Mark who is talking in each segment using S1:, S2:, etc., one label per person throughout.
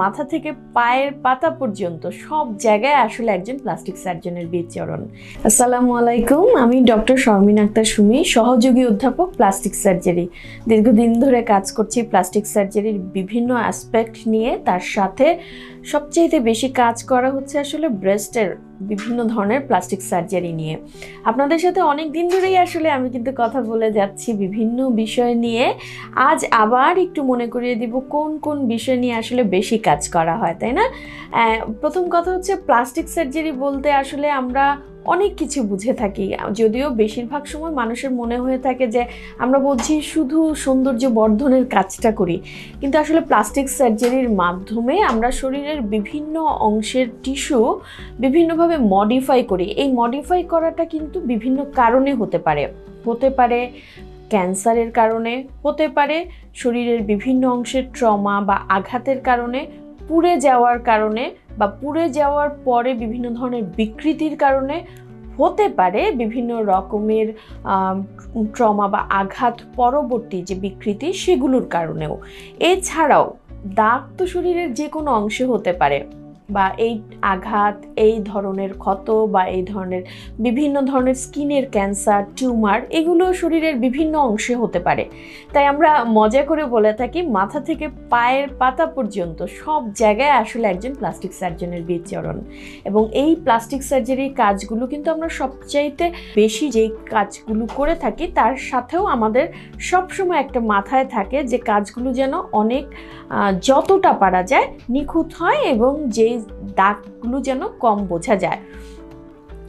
S1: মাথা থেকে পায়ের পাতা পর্যন্ত সব জায়গায় আসলে একজন প্লাস্টিক সার্জনের বিচরণ। আসসালামু আলাইকুম, আমি ডক্টর শর্মিন আক্তার সুমি, সহযোগী অধ্যাপক প্লাস্টিক সার্জারি দীর্ঘদিন ধরে কাজ করছি প্লাস্টিক সার্জারির বিভিন্ন অ্যাসপেক্ট নিয়ে, তার সাথে সবচেয়ে বেশি কাজ করা হচ্ছে আসলে ব্রেস্টের বিভিন্ন ধরনের প্লাস্টিক সার্জারি নিয়ে। আপনাদের সাথে অনেক দিন ধরেই আসলে আমি কিন্তু কথা বলে যাচ্ছি বিভিন্ন বিষয় নিয়ে। আজ আবার একটু মনে করিয়ে দিব কোন কোন বিষয় নিয়ে আসলে বেশি কাজ করা হয়, তাই না? প্রথম কথা হচ্ছে প্লাস্টিক সার্জারি বলতে আসলে আমরা অনেক কিছু বুঝে থাকি। যদিও বেশিরভাগ সময় মানুষের মনে হয়ে থাকে যে, আমরা বলছি শুধু সৌন্দর্য বর্ধনের কাজটা করি। কিন্তু আসলে প্লাস্টিক সার্জারির মাধ্যমে আমরা শরীরের বিভিন্ন অংশের টিস্যু বিভিন্নভাবে মডিফাই করি। এই মডিফাই করাটা কিন্তু বিভিন্ন কারণে হতে পারে। হতে পারে ক্যান্সারের কারণে, হতে পারে শরীরের বিভিন্ন অংশের ট্রমা বা আঘাতের কারণে পুড়ে যাওয়ার কারণে বা পুড়ে যাওয়ার পরে বিভিন্ন ধরনের বিকৃতির কারণে হতে পারে বিভিন্ন রকমের ট্রমা বা আঘাত পরবর্তী যে বিকৃতি সেগুলোর কারণেও। এছাড়াও দাগ তো শরীরের যে কোনো অংশে হতে পারে। বা এই আঘাত, এই ধরনের ক্ষত বা এই ধরনের বিভিন্ন ধরনের স্কিনের ক্যান্সার, টিউমার এগুলো শরীরের বিভিন্ন অংশে হতে পারে। তাই আমরা মজা করে বলে থাকি, মাথা থেকে পায়ের পাতা পর্যন্ত সব জায়গায় আসলে একজন প্লাস্টিক সার্জনের বিচরণ। এবং এই প্লাস্টিক সার্জারির কাজগুলো কিন্তু আমরা সবচাইতে বেশি যেই কাজগুলো করে থাকি, তার সাথেও আমাদের সবসময় একটা মাথায় থাকে যে কাজগুলো যেন অনেক যতটা পারা যায় নিখুঁত হয় এবং যেই দাগগুলো যেন কম বোঝা যায়।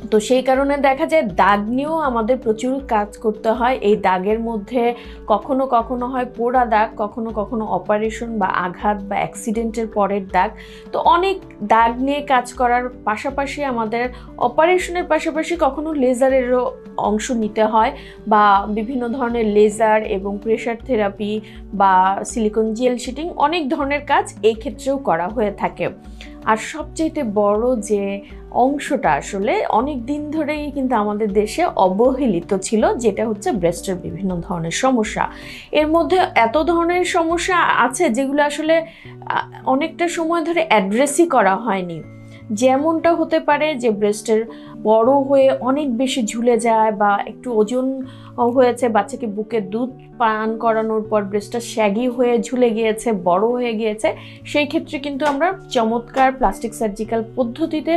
S1: তো সেই কারণে দেখা যায় দাগ নিয়েও আমাদের প্রচুর কাজ করতে হয়। এই দাগের মধ্যে কখনো কখনো হয় পোড়া দাগ, কখনো কখনো অপারেশন বা আঘাত বা অ্যাক্সিডেন্টের পরের দাগ। তো অনেক দাগ নিয়ে কাজ করার পাশাপাশি আমাদের অপারেশনের পাশাপাশি কখনো লেজারেরও অংশ নিতে হয় বা বিভিন্ন ধরনের লেজার এবং প্রেশার থেরাপি বা সিলিকন জেল শিটিং অনেক ধরনের কাজ এই ক্ষেত্রেও করা হয়ে থাকে। আর সবচেয়ে বড় যে অংশটা আসলে অনেক দিন ধরেই কিন্তু আমাদের দেশে অবহেলিত ছিল, যেটা হচ্ছে ব্রেস্টের বিভিন্ন ধরনের সমস্যা। এর মধ্যে এত ধরনের সমস্যা আছে যেগুলো আসলে অনেকটা সময় ধরে অ্যাড্রেসই করা হয়নি। যেমনটা হতে পারে যে ব্রেস্টের বড় হয়ে অনেক বেশি ঝুলে যায় বা একটু ওজন হয়েছে বাচ্চাকে বুকে দুধ পান করানোর পর ব্রেস্টটা শ্যাগি হয়ে ঝুলে গিয়েছে, বড় হয়ে গিয়েছে। সেই ক্ষেত্রে কিন্তু আমরা চমৎকার প্লাস্টিক সার্জিক্যাল পদ্ধতিতে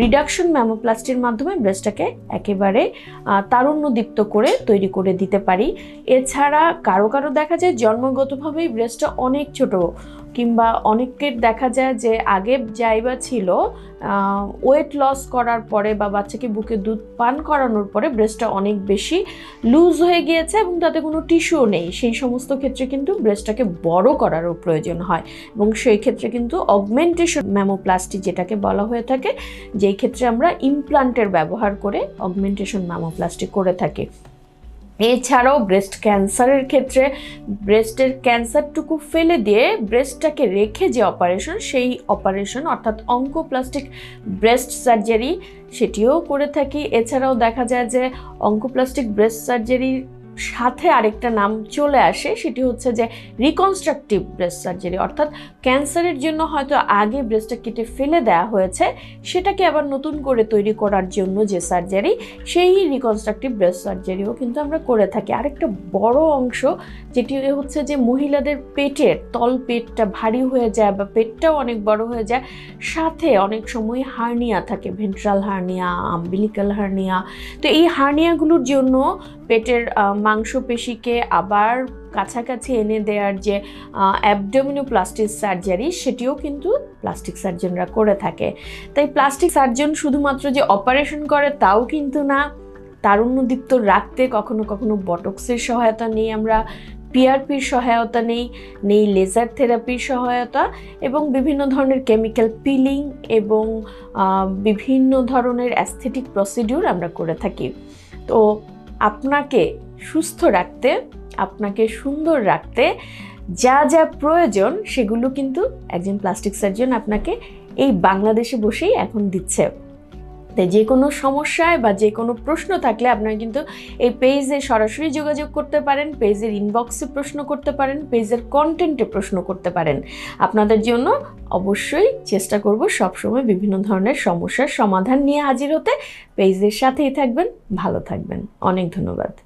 S1: রিডাকশন ম্যামোপ্লাস্টির মাধ্যমে ব্রেস্টটাকে একেবারে তারুণ্যদীপ্ত করে তৈরি করে দিতে পারি। এছাড়া কারও কারও দেখা যায় জন্মগতভাবেই ব্রেস্টটা অনেক ছোট, কিংবা অনেকের দেখা যায় যে আগে যাইবা ছিল ওয়েট লস করার পরে বা বাচ্চাকে বুকে দুধ পান করানোর পরে ব্রেস্টটা অনেক বেশি লুজ হয়ে গিয়েছে এবং তাতে কোনো টিস্যুও নেই। সেই সমস্ত ক্ষেত্রে কিন্তু ব্রেস্টটাকে বড় করারও প্রয়োজন হয় এবং সেই ক্ষেত্রে কিন্তু অগমেন্টেশন ম্যামোপ্লাস্টি যেটাকে বলা হয়ে থাকে, যেই ক্ষেত্রে আমরা ইমপ্লান্টের ব্যবহার করে অগমেন্টেশন ম্যামোপ্লাস্টি করে থাকি। এছাড়াও ব্রেস্ট ক্যান্সারের ক্ষেত্রে ব্রেস্টের ক্যান্সারটুকু ফেলে দিয়ে ব্রেস্টটাকে রেখে যে অপারেশন সেই অপারেশন অর্থাৎ অঙ্কোপ্লাস্টিক ব্রেস্ট সার্জারি সেটিও করে থাকি। এছাড়াও দেখা যায় যে অঙ্কোপ্লাস্টিক ব্রেস্ট সার্জারির সাথে আরেকটা নাম চলে আসে, সেটি হচ্ছে যে রিকনস্ট্রাকটিভ ব্রেস্ট সার্জারি অর্থাৎ ক্যান্সারের জন্য হয়তো আগে ব্রেস্টটা কেটে ফেলে দেওয়া হয়েছে, সেটাকে আবার নতুন করে তৈরি করার জন্য যে সার্জারি সেই রিকনস্ট্রাকটিভ ব্রেস্ট সার্জারিও কিন্তু আমরা করে থাকি। আরেকটা বড় অংশ, যেটি হচ্ছে যে মহিলাদের পেটের, তল পেটটা ভারী হয়ে যায় বা পেটটাও অনেক বড় হয়ে যায়, সাথে অনেক সময় হার্নিয়া থাকে, ভেন্ট্রাল হার্নিয়া আম্বিলিক্যাল হার্নিয়া, তো এই হার্নিয়াগুলোর জন্য পেটের মাংসপেশিকে আবার কাছাকাছি এনে দেওয়ার যে অ্যাবডোমিনোপ্লাস্টিক সার্জারি সেটিও কিন্তু প্লাস্টিক সার্জনরা করে থাকে। তাই প্লাস্টিক সার্জন শুধুমাত্র যে অপারেশন করে তাও কিন্তু না। তারুণ্যদীপ্ত রাখতে কখনো কখনো বটক্সের সহায়তা নেই আমরা পিআরপির সহায়তা নেই নেই লেজার থেরাপির সহায়তা এবং বিভিন্ন ধরনের কেমিক্যাল পিলিং এবং বিভিন্ন ধরনের অ্যাস্থেটিক প্রসিডিউর আমরা করে থাকি। তো আপনাকে সুস্থ রাখতে, আপনাকে সুন্দর রাখতে যা যা প্রয়োজন সেগুলো কিন্তু একজন প্লাস্টিক সার্জন আপনাকে এই বাংলাদেশে বসেই এখন দিচ্ছে। তাই যে কোনো সমস্যায় বা যে কোনো প্রশ্ন থাকলে আপনারা কিন্তু এই পেজে সরাসরি যোগাযোগ করতে পারেন, পেজের ইনবক্সে প্রশ্ন করতে পারেন, পেজের কন্টেন্টে প্রশ্ন করতে পারেন। আপনাদের জন্য অবশ্যই চেষ্টা করব সবসময় বিভিন্ন ধরনের সমস্যার সমাধান নিয়ে হাজির হতে। পেজের সাথেই থাকবেন, ভালো থাকবেন। অনেক ধন্যবাদ।